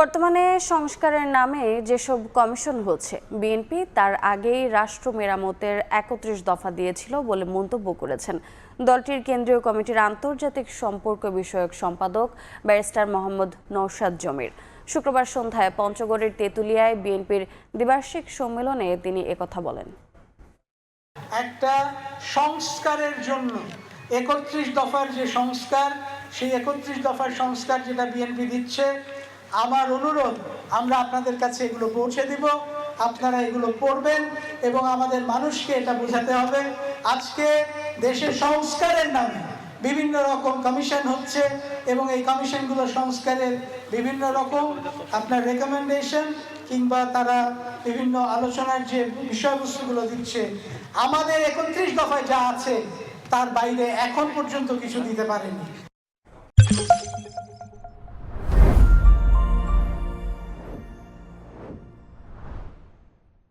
বর্তমানে সংস্কারের নামে যেসব কমিশন হচ্ছে বিএনপি তার আগেই রাষ্ট্র মেরামতের একত্রিশ দফা দিয়েছিল বলে মন্তব্য করেছেন। দলটির কেন্দ্রীয় কমিটির আন্তর্জাতিক সম্পর্ক বিষয়ক সম্পাদক ব্যারিস্টার মোহাম্মদ নৌশাদ জমির। শুক্রবার সন্ধ্যায় পঞ্চগড়ের তেঁতুলিয়ায় বিএনপির দ্বিবার্ষিক সম্মেলনে তিনি একথা বলেন। একটা সংস্কারের জন্য একত্রিশ দফার যে সংস্কার, সেই একত্রিশ দফার সংস্কার যেটা বিএনপি দিচ্ছে আমার অনুরোধ, আমরা আপনাদের কাছে এগুলো পৌঁছে দিব, আপনারা এগুলো পড়বেন এবং আমাদের মানুষকে এটা বোঝাতে হবে। আজকে দেশের সংস্কারের নামে বিভিন্ন রকম কমিশন হচ্ছে এবং এই কমিশনগুলো সংস্কারের বিভিন্ন রকম আপনার রেকমেন্ডেশন কিংবা তারা বিভিন্ন আলোচনার যে বিষয়বস্তুগুলো দিচ্ছে, আমাদের একত্রিশ দফায় যা আছে তার বাইরে এখন পর্যন্ত কিছু দিতে পারেনি।